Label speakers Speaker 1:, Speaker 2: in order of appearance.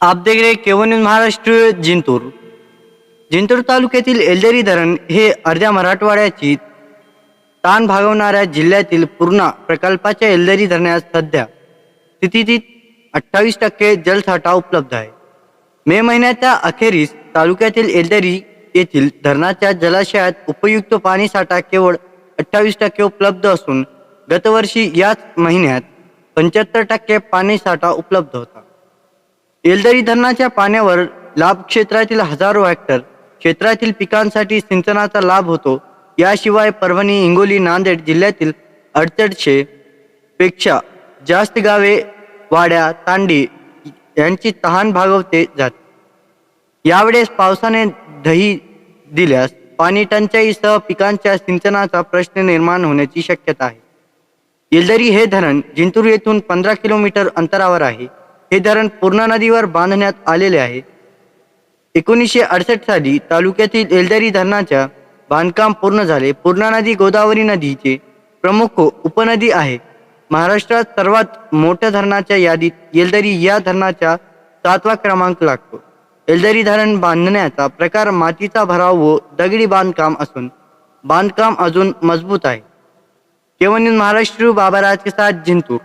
Speaker 1: आप देख रहे केवन महाराष्ट्र जिंतूर. जिंतूर तालुक्यातील एल्देरी धरण हे अर्ध्या मराठवाड्याची ताण भागवणाऱ्या जिल्ह्यातील पूर्णा प्रकल्पाच्या एलदरी धरणात सध्या स्थितीत अठ्ठावीस टक्के जलसाठा उपलब्ध आहे. मे महिन्याच्या अखेरीस तालुक्यातील एलदरी येथील धरणाच्या जलाशयात उपयुक्त पाणीसाठा केवळ अठ्ठावीस टक्के उपलब्ध असून गतवर्षी याच महिन्यात पंच्याहत्तर टक्के पाणीसाठा उपलब्ध होता. येलदरी धरणाच्या पाण्यावर लाभ क्षेत्रातील हजारो हेक्टर क्षेत्रातील पिकांसाठी सिंचनाचा लाभ होतो. याशिवाय परभणी हिंगोली नांदेड जिल्ह्यातील अडचणशे पेक्षा जास्त गावे वाड्या तांडी यांची तहान भागवते जाते. यावेळेस पावसाने दही दिल्यास पाणी टंचाईसह पिकांच्या सिंचनाचा प्रश्न निर्माण होण्याची शक्यता आहे. येलदरी हे धरण जिंतूर येथून पंधरा किलोमीटर अंतरावर आहे. हे धरण पूर्णा नदीवर बांधण्यात आलेले आहे. एकोणीसशे अडसष्ट साली तालुक्यातील येलदरी धरणाच्या बांधकाम पूर्ण झाले. पूर्णा नदी गोदावरी नदीचे प्रमुख उपनदी आहे. महाराष्ट्रात सर्वात मोठ्या धरणाच्या यादीत येलदरी या धरणाचा सातवा क्रमांक लागतो. येलदरी धरण बांधण्याचा प्रकार मातीचा भराव व दगडी बांधकाम असून बांधकाम अजून मजबूत आहे. केवळ महाराष्ट्र बाबाराज के साथ जिंतूर.